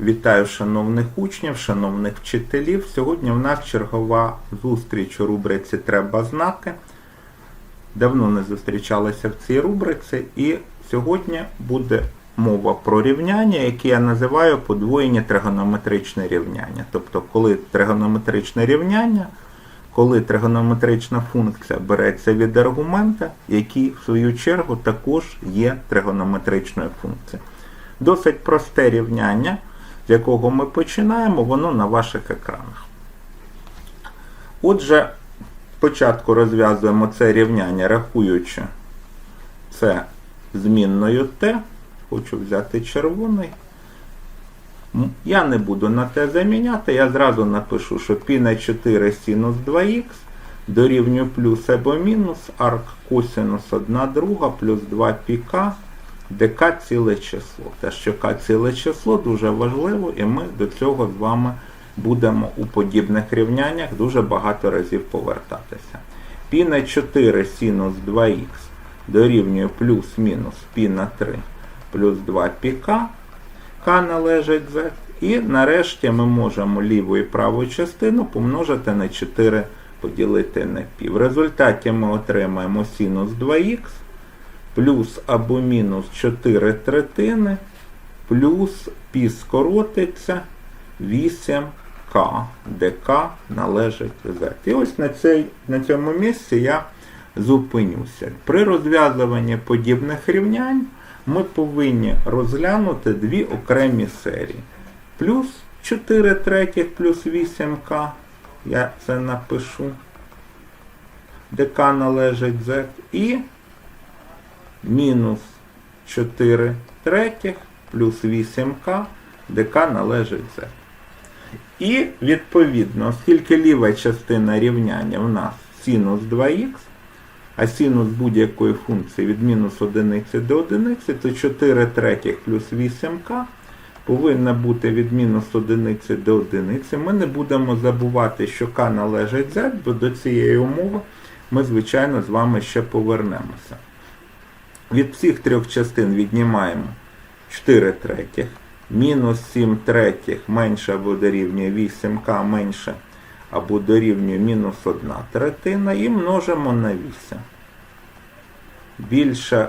Вітаю шановних учнів, шановних вчителів. Сьогодні в нас чергова зустріч у рубриці Треба знати. Давно не зустрічалися в цій рубриці, і сьогодні буде мова про рівняння, яке я називаю подвоєння тригонометричне рівняння. Тобто, коли тригонометричне рівняння, коли тригонометрична функція береться від аргумента, який в свою чергу також є тригонометричною функцією. Досить просте рівняння, з якого ми починаємо, воно на ваших екранах. Отже, спочатку розв'язуємо це рівняння, рахуючи це змінною t. Хочу взяти червоний. Я не буду на t заміняти, я зразу напишу, що π на 4 синус 2х дорівнює плюс або мінус арк косинус 1 друга плюс 2 піка ДК ціле число. Те, що К ціле число дуже важливо, і ми до цього з вами будемо у подібних рівняннях дуже багато разів повертатися. Пі на 4 синус 2х дорівнює плюс-мінус пі на 3 плюс 2 піка. К належить z. І нарешті ми можемо ліву і праву частину помножити на 4 поділити на пів. В результаті ми отримаємо синус 2х плюс або мінус 4 третини, плюс пі скоротиться 8к, де к належить z. І ось на, цей, на цьому місці я зупинюся. При розв'язуванні подібних рівнянь ми повинні розглянути дві окремі серії. Плюс 4 третіх плюс 8к, я це напишу, де к належить z, і мінус 4 третіх плюс 8к, де к належить z. І відповідно, оскільки ліва частина рівняння в нас синус 2х, а синус будь-якої функції від мінус 1 до 1, то 4 третіх плюс 8к повинна бути від мінус 1 до 1. Ми не будемо забувати, що k належить z, бо до цієї умови ми, звичайно, з вами ще повернемося. Від всіх трьох частин віднімаємо 4 третіх, мінус 7 третіх менше або дорівнює 8к менше або дорівнює мінус 1 третина і множимо на 8. Більше,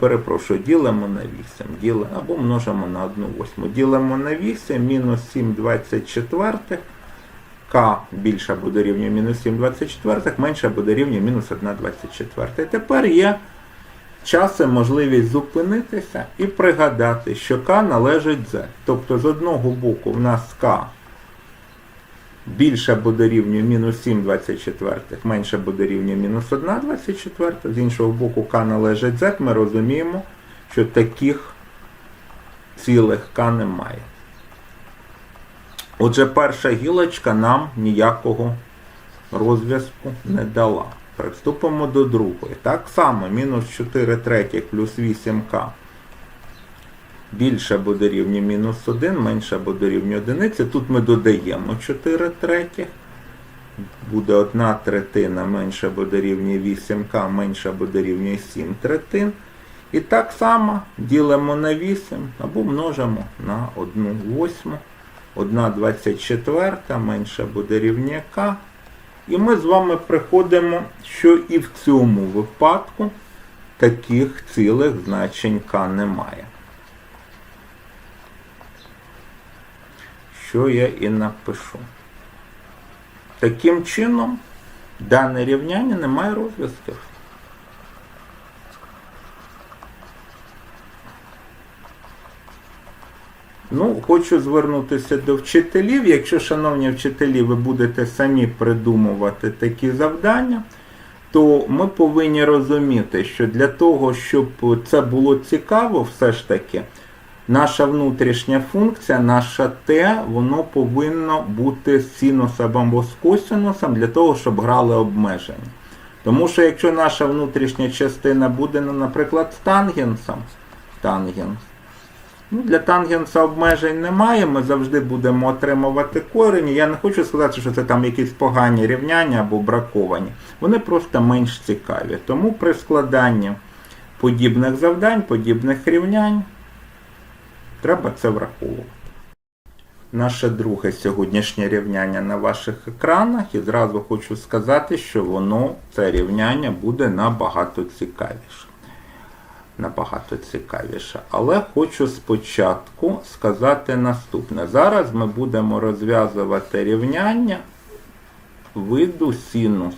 перепрошую, ділимо на 8, ділимо, або множимо на 1 восьму. Ділимо на 8, мінус 7 24, к більше або дорівнює мінус 7 24, менше або дорівнює мінус 1 24. Тепер є час і можливість зупинитися і пригадати, що К належить Z. Тобто з одного боку в нас К більше або дорівнює мінус 7 24, менше або дорівнює мінус 1 24, з іншого боку К належить Z, ми розуміємо, що таких цілих К немає. Отже, перша гілочка нам ніякого розв'язку не дала. Приступимо до другої. Так само мінус 4 третіх плюс 8к більше або дорівнює мінус 1, менше або дорівнює 1. Тут ми додаємо 4 третіх. Буде 1 третина менше або дорівнює 8к, менше або дорівнює 7 третин. І так само ділимо на 8 або множимо на 1 восьму. 1 24 менше або дорівнює k. І ми з вами приходимо, що і в цьому випадку таких цілих значень К немає. Що я і напишу. Таким чином, дане рівняння не має розв'язків. Ну, хочу звернутися до вчителів. Якщо, шановні вчителі, ви будете самі придумувати такі завдання, то ми повинні розуміти, що для того, щоб це було цікаво, все ж таки, наша внутрішня функція, наша t, воно повинно з синусом або з косинусом для того, щоб грали обмеження. Тому що якщо наша внутрішня частина буде, ну, наприклад, з тангенсом, тангенс, Ну, Для тангенса обмежень немає, ми завжди будемо отримувати корені. Я не хочу сказати, що це там якісь погані рівняння або браковані. Вони просто менш цікаві. Тому при складанні подібних завдань, подібних рівнянь треба це враховувати. наше друге сьогоднішнє рівняння на ваших екранах. І зразу хочу сказати, що воно, це рівняння, буде набагато цікавіше. Набагато цікавіше. Але хочу спочатку сказати наступне. Зараз ми будемо розв'язувати рівняння виду синус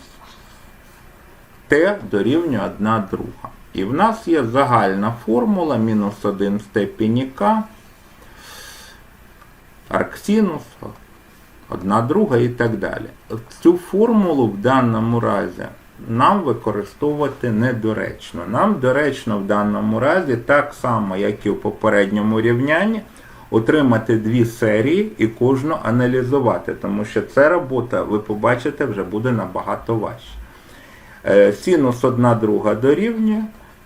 t дорівнює 1 друга. І в нас є загальна формула мінус 1 в степені k, арксинус, 1 друга і так далі. Цю формулу в даному разі нам використовувати недоречно. Нам доречно в даному разі, так само, як і в попередньому рівнянні, отримати дві серії і кожну аналізувати, тому що ця робота, ви побачите, вже буде набагато важче. Е, Синус 1 друга дорівнює.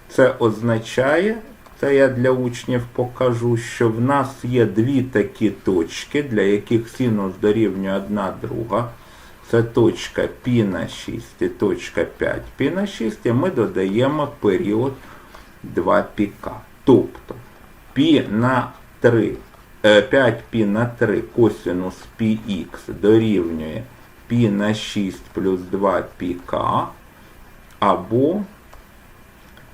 Це означає, це я для учнів покажу, що в нас є дві такі точки, для яких синус дорівнює 1 друга. Це точка π на 6 і точка 5 π на 6, і ми додаємо період 2 піка. Тобто π на 3, 5 π на 3 косинус πx дорівнює π на 6 плюс 2 піка, або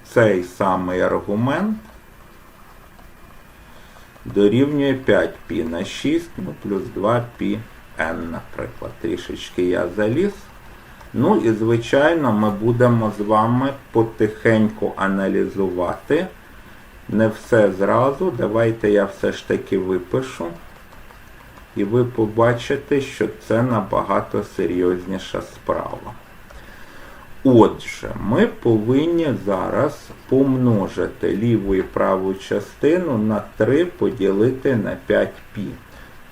цей самий аргумент дорівнює 5 π на 6 ну, плюс 2 π n, наприклад. Трішечки я заліз. Ну і, звичайно, ми будемо з вами потихеньку аналізувати. Не все зразу. Давайте я все ж таки випишу. І ви побачите, що це набагато серйозніша справа. Отже, ми повинні зараз помножити ліву і праву частину на 3 поділити на 5π.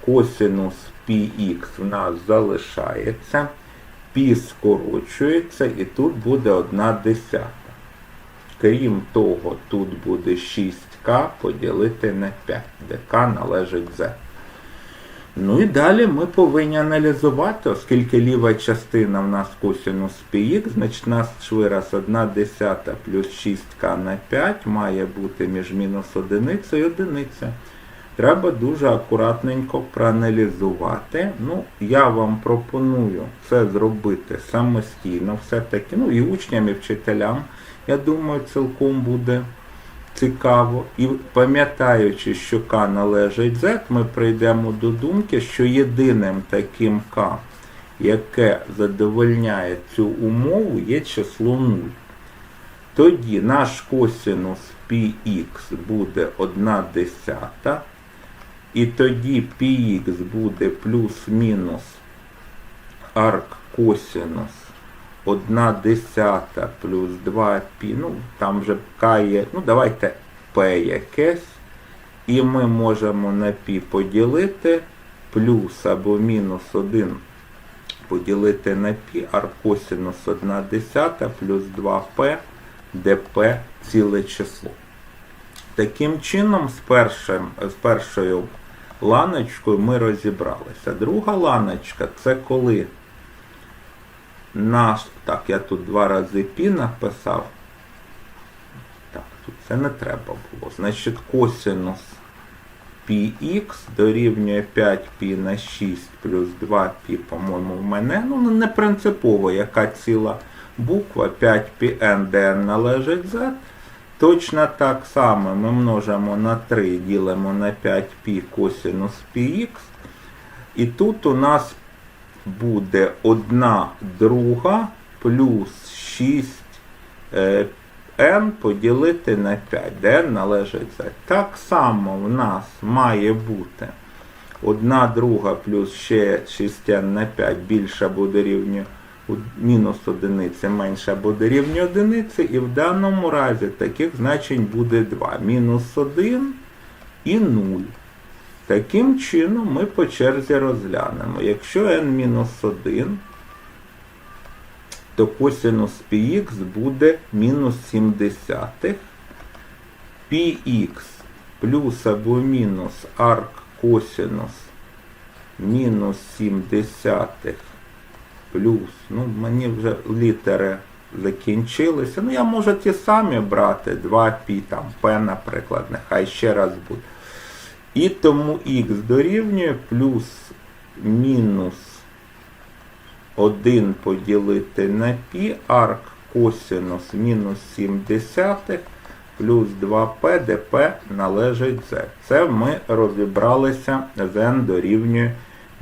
Косинус πx в нас залишається, π скорочується і тут буде 1 десята. Крім того, тут буде 6к поділити на 5, де k належить z. Ну і далі ми повинні аналізувати, оскільки ліва частина в нас косинус πx, значить наш вираз 1 десята плюс 6к на 5 має бути між мінус одиниця і одиниця. Треба дуже акуратненько проаналізувати. Ну, я вам пропоную це зробити самостійно, все-таки, ну і учням, і вчителям, я думаю, цілком буде цікаво. І пам'ятаючи, що К належить Z, ми прийдемо до думки, що єдиним таким К, яке задовольняє цю умову, є число 0. Тоді наш косинус πx буде 1 десята. І тоді πx буде плюс-мінус арк косинус 1 десята плюс 2 π, ну там вже k є, ну давайте p якесь. І ми можемо на π поділити плюс або мінус 1 поділити на π, арк косинус 1 десята плюс 2p, де p ціле число. Таким чином, з, першим, з першою ланочкою ми розібралися. Друга ланочка це коли наш. Так, я тут два рази пі написав. Так, тут це не треба було. Значить, косинус πx дорівнює 5π на 6 плюс 2π, по-моєму, в мене. Ну, не принципово, яка ціла буква 5πn, де n належить z. Точно так само ми множимо на 3, ділимо на 5π косинус πx. І тут у нас буде 1 друга плюс 6 е, поділити на 5, де n належить z. Так само в нас має бути 1 друга плюс ще 6n на 5 більше або дорівнює мінус одиниці менше або дорівнює одиниці, і в даному разі таких значень буде 2. Мінус 1 і 0. Таким чином ми по черзі розглянемо. Якщо n-1, то косинус πx буде мінус 70. πx плюс або мінус арк косинус мінус 70 плюс. Ну, мені вже літери закінчилися. Ну, я можу ті самі брати, 2π, там, P, наприклад, нехай ще раз буде. І тому х дорівнює плюс мінус 1 поділити на пі, арк косинус мінус 7 десятих плюс 2p, де p належить z. Це ми розібралися n дорівнює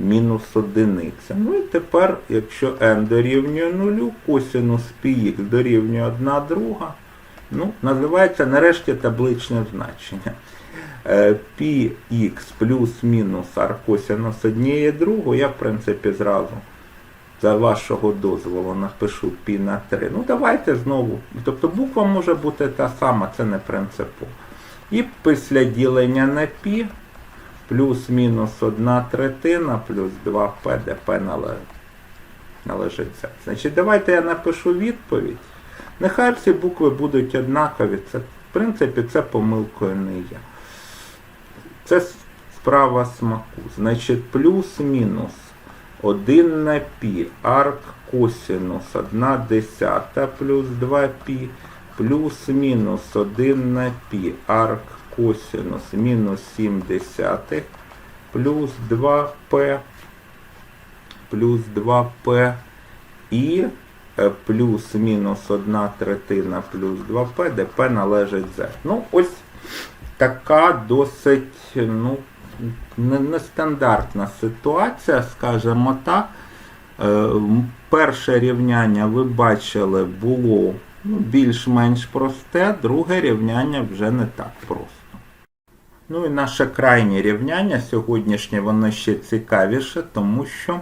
мінус одиниця. Ну і тепер, якщо n дорівнює 0, косинус πx дорівнює 1 друга, ну, називається нарешті табличне значення. Е, πx плюс-мінус аркосинус однієї другої, я в принципі зразу за вашого дозволу напишу пі на 3. Ну давайте знову. Тобто буква може бути та сама, це не принципово. І після ділення на пі плюс-мінус 1 третина плюс 2p, де p належить. належить це. Значить, давайте я напишу відповідь. Нехай всі букви будуть однакові. Це, в принципі, це помилкою не є. Це справа смаку. Значить, плюс-мінус 1 на пі, арк косинус 1 десята плюс 2π, плюс-мінус 1 на пі, арк косинус мінус 7 десятих, плюс 2p, плюс 2p і е, плюс-мінус 1 третина плюс 2p, де p належить z. Ну, ось така досить, ну, нестандартна ситуація, скажімо так. Е, Перше рівняння ви бачили було ну, більш-менш просте, друге рівняння вже не так просто. Ну і наше крайнє рівняння сьогоднішнє, воно ще цікавіше, тому що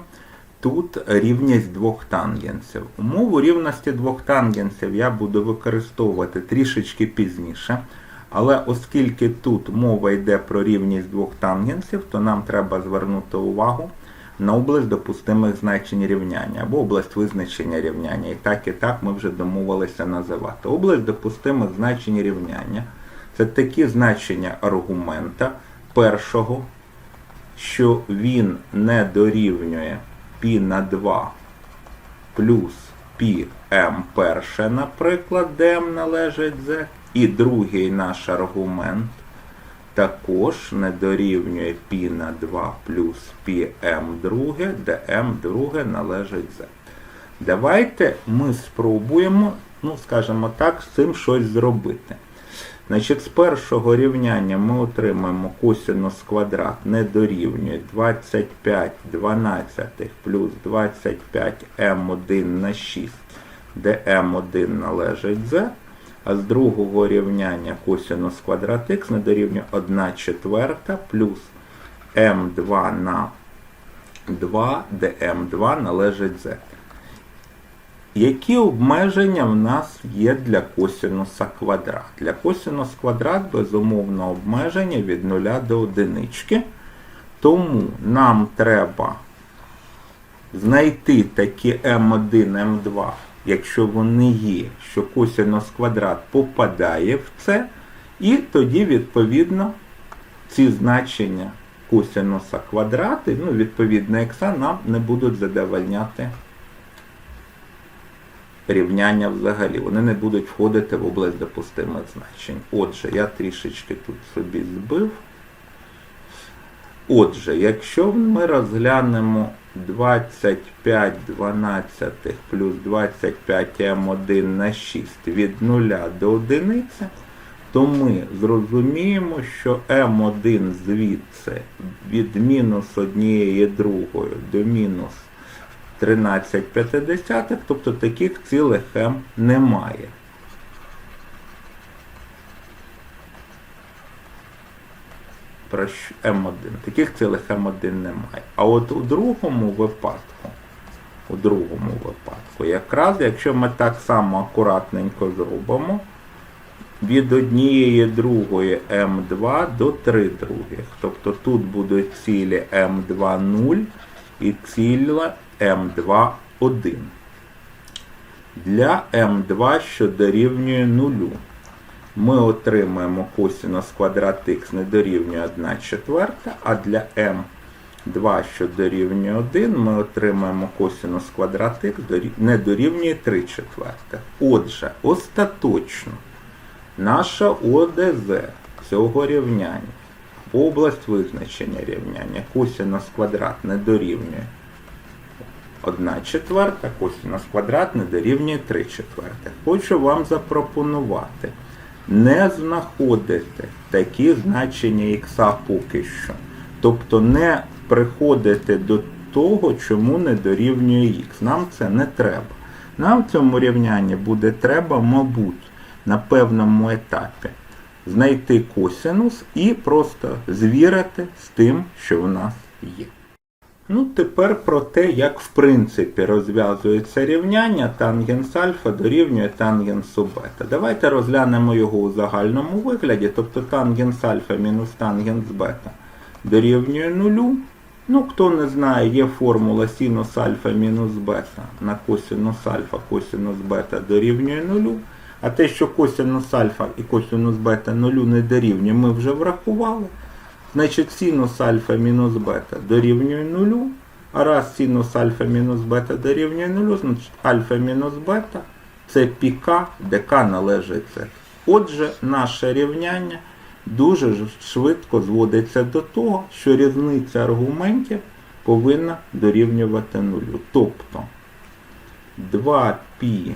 тут рівність двох тангенсів. Умову рівності двох тангенсів я буду використовувати трішечки пізніше. Але оскільки тут мова йде про рівність двох тангенсів, то нам треба звернути увагу на область допустимих значень рівняння або область визначення рівняння. І так і так ми вже домовилися називати. Область допустимих значень рівняння це такі значення аргумента першого, що він не дорівнює π на 2 плюс πm перше, наприклад, де m належить z. І другий наш аргумент також не дорівнює π на 2 плюс πm друге, де m друге належить z. Давайте ми спробуємо, ну, скажімо так, з цим щось зробити. Значить, з першого рівняння ми отримаємо косинус квадрат не дорівнює 25 дванадцятих плюс 25 m1 на 6, де m1 належить z. А з другого рівняння косинус квадрат х не дорівнює 1 четверта плюс m2 на 2, де m2 належить z. Які обмеження в нас є для косинуса квадрат? Для косинус квадрат, безумовно, обмеження від 0 до 1. Тому нам треба знайти такі m1, m2, якщо вони є, що косинус квадрат попадає в це, і тоді, відповідно, ці значення косинуса квадрати, ну, відповідно, х нам не будуть задовольняти рівняння взагалі. Вони не будуть входити в область допустимих значень. Отже, я трішечки тут собі збив. Отже, якщо ми розглянемо 25 12 плюс 25 М1 на 6 від 0 до 1, то ми зрозуміємо, що М1 звідси від мінус 1 другої до мінус 13 п'ятидесятих, тобто таких цілих М немає. Про М1. Таких цілих М1 немає. А от у другому випадку, у другому випадку, якраз якщо ми так само акуратненько зробимо, від однієї другої М2 до 3 других. Тобто тут будуть цілі М2 0 і ціла М2 1. Для М2, що дорівнює 0, ми отримаємо косинус квадрат х не дорівнює 1 четверта, а для М2, що дорівнює 1, ми отримаємо косинус квадрат х не дорівнює 3 четвертих. Отже, остаточно наша ОДЗ цього рівняння Область визначення рівняння. Косинус квадратне дорівнює 1 четверта, косинус квадратне дорівнює 3 четвертих. Хочу вам запропонувати не знаходити такі значення ікса поки що. Тобто не приходити до того, чому не дорівнює х. Нам це не треба. Нам в цьому рівнянні буде треба, мабуть, на певному етапі знайти косинус і просто звірити з тим, що в нас є. Ну, тепер про те, як в принципі розв'язується рівняння тангенс альфа дорівнює тангенсу бета. Давайте розглянемо його у загальному вигляді, тобто тангенс альфа мінус тангенс бета дорівнює нулю. Ну, хто не знає, є формула синус альфа мінус бета на косинус альфа, косинус бета дорівнює нулю. А те, що косинус альфа і косинус бета нулю не дорівнює, ми вже врахували. Значить, синус альфа мінус бета дорівнює нулю. А раз синус альфа мінус бета дорівнює нулю, значить альфа мінус бета це піка, де належить це. Отже, наше рівняння дуже швидко зводиться до того, що різниця аргументів повинна дорівнювати нулю. Тобто 2π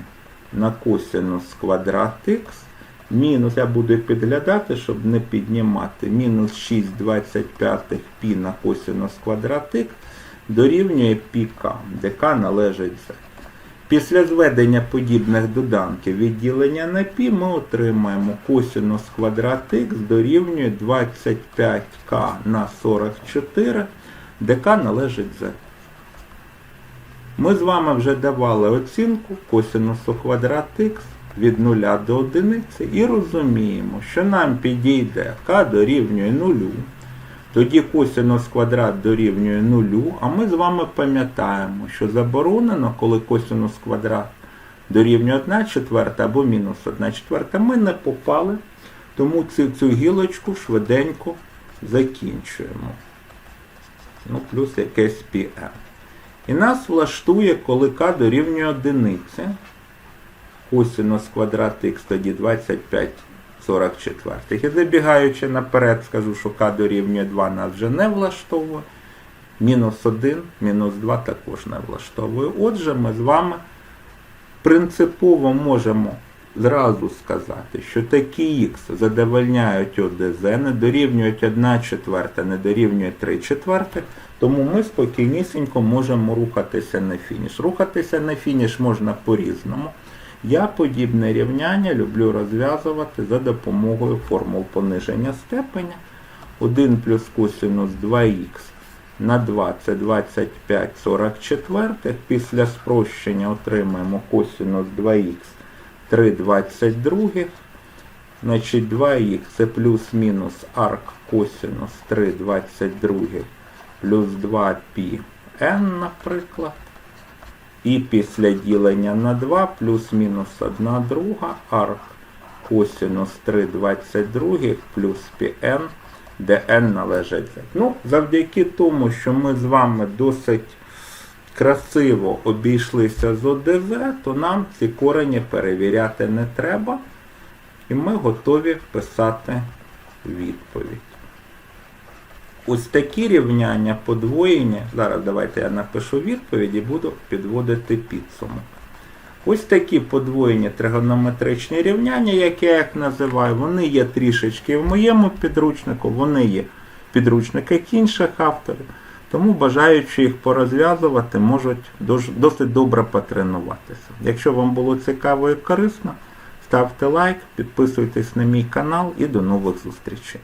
на косинус квадрат х мінус, я буду підглядати, щоб не піднімати, мінус 6 25 пі на косинус квадрат х дорівнює пік, де належить z. Після зведення подібних доданків відділення на пі ми отримаємо косинус квадрат х дорівнює 25к на 44, де належить z. Ми з вами вже давали оцінку косинусу квадрат х від 0 до одиниці. і розуміємо, що нам підійде k дорівнює 0, тоді косинус квадрат дорівнює 0, а ми з вами пам'ятаємо, що заборонено, коли косинус квадрат дорівнює 1 четверта або мінус 1 четверта, ми не попали, тому цю, цю гілочку швиденько закінчуємо. Ну, Плюс якесь пі. І нас влаштує, коли k дорівнює 1. Усинус квадрат х тоді 25 44. І забігаючи наперед, скажу, що k дорівнює 2 нас вже не влаштовує. Мінус 1, мінус 2 також не влаштовує. Отже, ми з вами принципово можемо зразу сказати, що такі х задовольняють ОДЗ, не дорівнюють 1 четверта, не дорівнює 3 четвертих, тому ми спокійнісінько можемо рухатися на фініш. Рухатися на фініш можна по-різному. Я подібне рівняння люблю розв'язувати за допомогою формул пониження степеня. 1 плюс косинус 2х на 2 це 25 44. Після спрощення отримаємо косинус 2х 3 22. Значить 2х це плюс-мінус арк косинус 3 22 плюс 2π n, наприклад. І після ділення на 2 плюс-мінус 1 друга арк косинус 3 22 плюс πn, де n належить. Ну, завдяки тому, що ми з вами досить красиво обійшлися з ОДЗ, то нам ці корені перевіряти не треба. І ми готові вписати відповідь. Ось такі рівняння подвоєння, зараз давайте я напишу відповідь і буду підводити підсумок. Ось такі подвоєні тригонометричні рівняння, які я їх називаю, вони є трішечки в моєму підручнику, вони є в підручниках інших авторів. Тому бажаючи їх порозв'язувати, можуть досить добре потренуватися. Якщо вам було цікаво і корисно, ставте лайк, підписуйтесь на мій канал і до нових зустрічей.